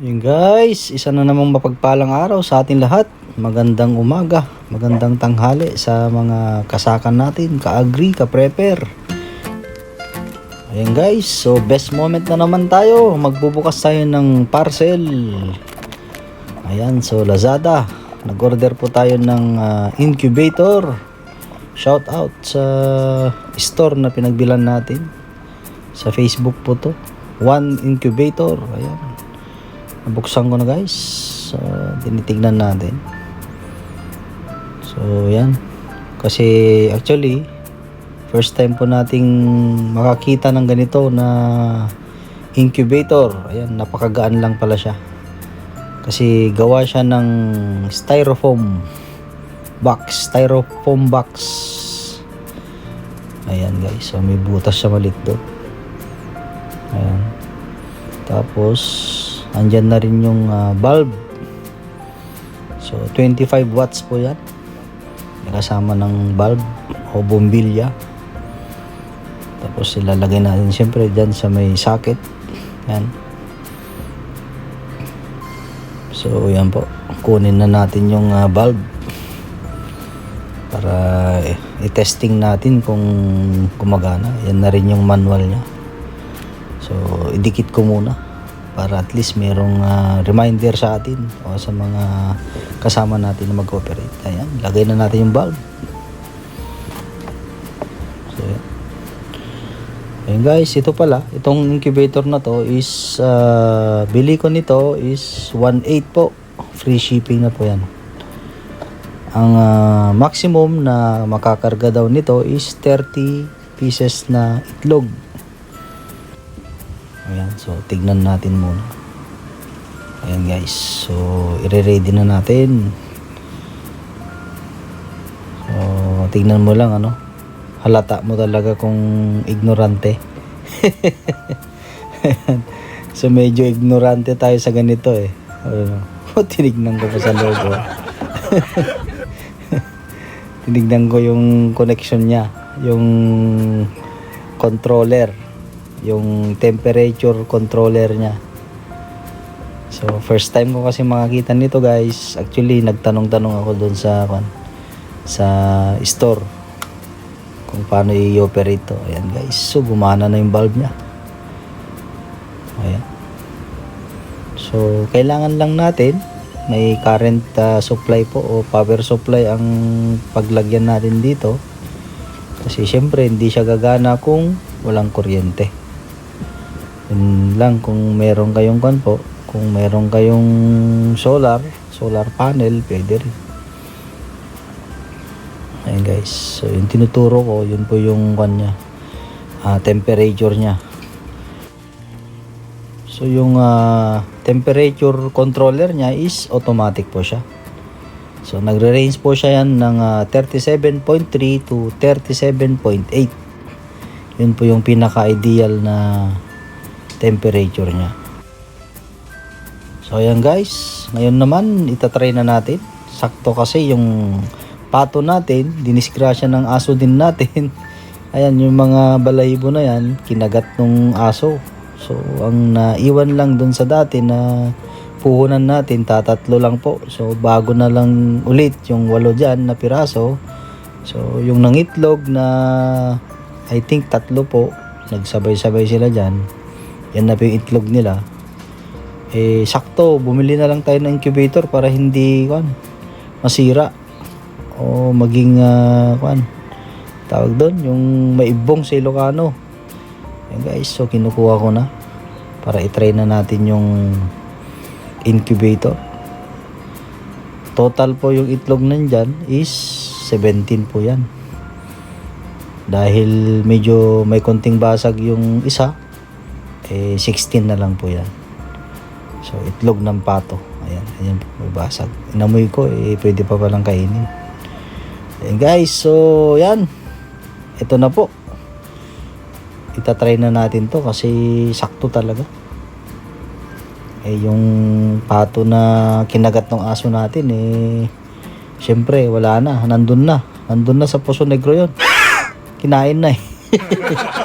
Yun guys, isa na namang mapagpalang araw sa ating lahat. Magandang umaga, magandang tanghali sa mga kasakan natin, ka-agree, ka-prepare. Ayan guys, so best moment na naman tayo. Magbubukas tayo ng parcel. Ayan, so Lazada. Nag-order po tayo ng ah, incubator. Shout out sa store na pinagbilan natin. Sa Facebook po to. One incubator. Ayan. Nabuksan ko na guys. So, tinitignan natin. So, yan. Kasi actually, first time po nating makakita ng ganito na incubator. Ayan, napakagaan lang pala siya. Kasi gawa siya ng styrofoam box. Styrofoam box. Ayan guys. So, may butas siya malit doon. Ayan. Tapos, andyan na rin yung ah, bulb. So, 25 watts po yan. Kasama ng bulb o bombilya. Tapos, ilalagay natin siyempre dyan sa may socket. Yan. So, yan po. Kunin na natin yung ah, bulb para eh, i-testing natin kung gumagana. Yan na rin yung manual niya. So, idikit ko muna para at least merong ah, reminder sa atin o sa mga kasama natin na mag-operate. Ayan, lagay na natin yung bulb. So, yan. Ayun guys, ito pala, itong incubator na to is, ah, bili ko nito is 1.8 po. Free shipping na po yan. Ang ah, maximum na makakarga daw nito is 30 pieces na itlog. Ayan, so tignan natin muna. Ayan guys, so ire-ready na natin. So tignan mo lang ano. Halata mo talaga kung ignorante. So medyo ignorante tayo sa ganito eh. Ano, tinignan ko pa sa logo. tinignan ko yung connection niya, yung controller, yung temperature controller niya. So, first time ko kasi makakita nito guys. Actually, nagtanong-tanong ako doon sa sa store kung paano i-operate to. Ayan guys. So, gumana na yung bulb niya. Ayan. So, kailangan lang natin may current uh, supply po o power supply ang paglagyan natin dito. Kasi syempre hindi siya gagana kung walang kuryente. Yun lang kung meron kayong kan po, kung meron kayong solar, solar panel, pwede rin. Ayan guys. So yung tinuturo ko, yun po yung kanya, ah, temperature niya. So yung ah, temperature controller niya is automatic po siya. So nagre-range po siya yan ng ah, 37.3 to 37.8. Yun po yung pinaka-ideal na temperature niya. So ayan guys, ngayon naman itatry na natin. Sakto kasi yung pato natin, dinisgrasya ng aso din natin. Ayan, yung mga balahibo na yan, kinagat nung aso. So, ang naiwan lang dun sa dati na puhunan natin, tatatlo lang po. So, bago na lang ulit yung walo dyan na piraso. So, yung nangitlog na I think tatlo po, nagsabay-sabay sila dyan. Yan na po yung itlog nila. Eh, sakto, bumili na lang tayo ng incubator para hindi, kan, masira. O maging, ah, kan, tawag doon, yung maibong sa Ilocano. Yan guys, so kinukuha ko na para i-try na natin yung incubator. Total po yung itlog nandyan is 17 po yan. Dahil medyo may konting basag yung isa, eh 16 na lang po yan. So itlog ng pato. Ayan, ayan po, may basag. Inamoy ko, eh pwede pa palang kainin. Ayan guys, so yan. Ito na po itatry na natin to kasi sakto talaga. Eh yung pato na kinagat ng aso natin eh syempre wala na, nandun na. Nandun na sa Poso Negro yon. Kinain na eh.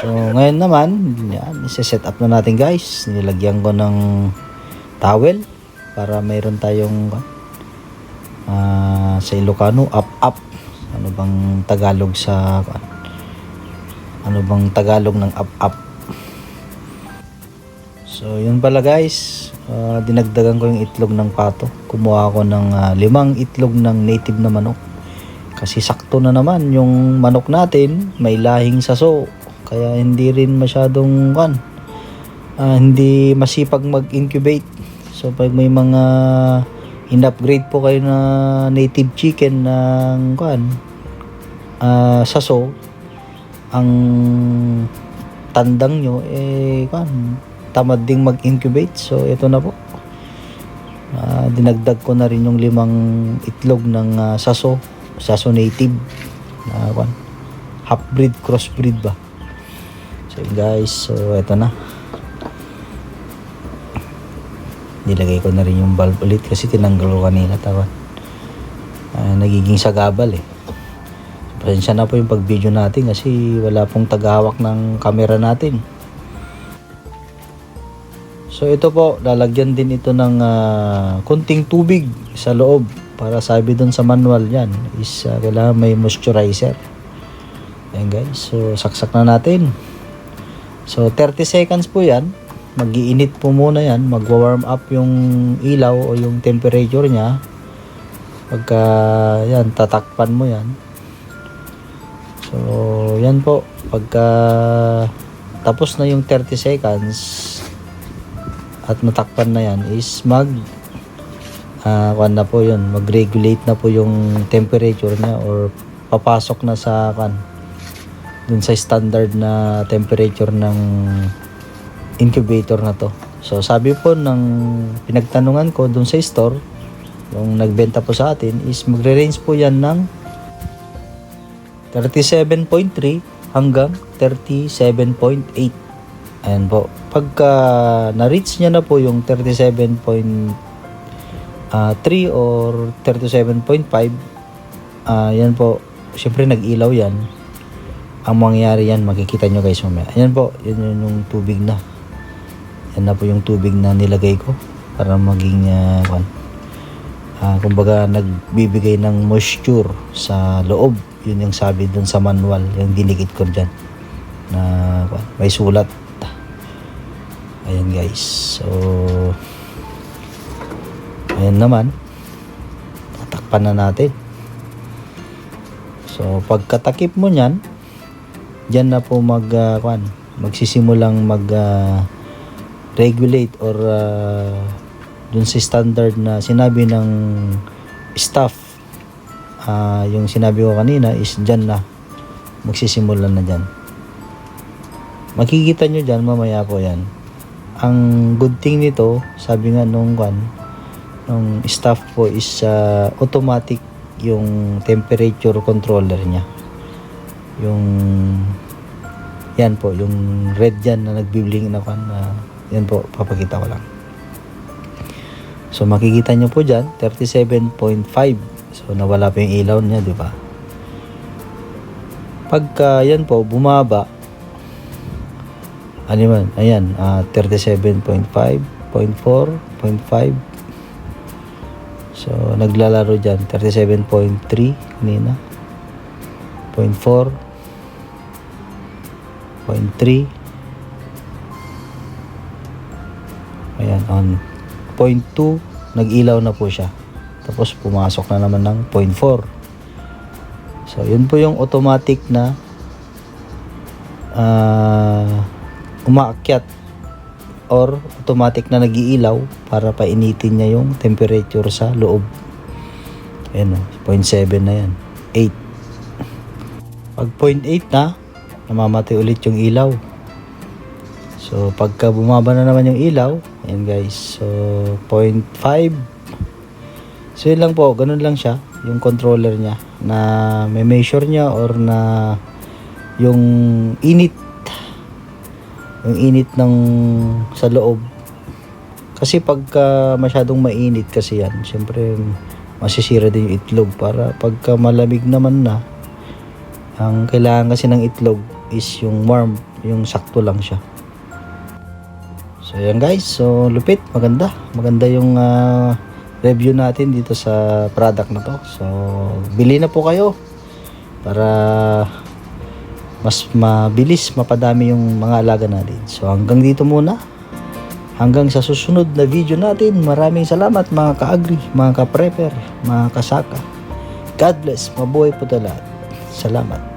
So, ngayon naman, yan, set up na natin guys. Nilagyan ko ng towel para mayroon tayong ah, sa Ilocano, up up. Ano bang Tagalog sa ano bang Tagalog ng up up? So, yun pala guys. Ah, dinagdagan ko yung itlog ng pato. Kumuha ako ng ah, limang itlog ng native na manok. Kasi sakto na naman yung manok natin, may lahing saso. Kaya hindi rin masyadong kan. ah, hindi masipag mag-incubate. So pag may mga in-upgrade po kayo na native chicken ng kan ah, saso, ang tandang nyo eh kan tamad ding mag-incubate. So ito na po. Ah, dinagdag ko na rin yung limang itlog ng ah, saso, saso native. na kan half breed, cross breed ba. Yun guys, so ito na. Nilagay ko na rin yung bulb ulit kasi tinanggal ko kanina tawan. Ah, nagiging sagabal eh. Pasensya na po yung pag-video natin kasi wala pong tagahawak ng camera natin. So ito po, lalagyan din ito ng ah, kunting tubig sa loob para sabi doon sa manual yan is ah, kailangan may moisturizer. Ayan guys, so saksak na natin. So 30 seconds po yan. Magiinit po muna yan. Magwa-warm up yung ilaw o yung temperature niya. Pagka yan, tatakpan mo yan. So yan po. Pagka tapos na yung 30 seconds at natakpan na yan is mag ah kuan na po yun mag-regulate na po yung temperature niya or papasok na sa kan dun sa standard na temperature ng incubator na to. So sabi po ng pinagtanungan ko dun sa store, yung nagbenta po sa atin is magre-range po yan ng 37.3 hanggang 37.8. Ayan po. Pagka na-reach niya na po yung 37.3 or 37.5, ah yan po, syempre nag-ilaw yan ang mangyayari yan, makikita nyo guys mamaya. Ayan po, yun, yun yung tubig na. Yan na po yung tubig na nilagay ko para maging, uh, kwan, ah, kumbaga nagbibigay ng moisture sa loob. Yun yung sabi dun sa manual, yung dinikit ko dyan. Na kwan, may sulat. Ayan guys. So, ayan naman. Tatakpan na natin. So, pagkatakip mo niyan, diyan na po mag uh, kwan, magsisimulang mag uh, regulate or uh, dun sa standard na sinabi ng staff. Uh, yung sinabi ko kanina is diyan na magsisimula na diyan. Makikita nyo diyan mamaya po yan. Ang good thing nito sabi nga nung kwan nung staff po is uh, automatic yung temperature controller niya yung yan po yung red dyan na nagbibling na kan na yan po papakita ko lang. So makikita nyo po dyan 37.5 so nawala po yung ilaw niya di ba? Pagka yan po bumaba ano man ayan ah, 37.5 0.4 0.5 so naglalaro dyan 37.3 kanina 0.4 0.3 ayan on 0.2 nag-ilaw na po siya. Tapos pumasok na naman ng 0.4 so yun po yung automatic na uh, umaakyat or automatic na nagiilaw para painitin niya yung temperature sa loob. Ayan o 0.7 na yan. 8 pag 0.8 na namamatay ulit yung ilaw. So, pagka bumaba na naman yung ilaw, ayan guys, so 0.5. So, yun lang po, ganun lang siya, yung controller niya, na may measure niya or na yung init, yung init ng sa loob. Kasi pagka masyadong mainit kasi yan, syempre masisira din yung itlog para pagka malamig naman na, ang kailangan kasi ng itlog is yung warm yung sakto lang siya. So ayan guys, so lupit, maganda. Maganda yung ah, review natin dito sa product na to. So bili na po kayo para mas mabilis, mapadami yung mga alaga natin. So hanggang dito muna. Hanggang sa susunod na video natin. Maraming salamat mga ka-agri, mga ka-prepper, mga kasaka. God bless. Mabuhay po lahat. Salamat.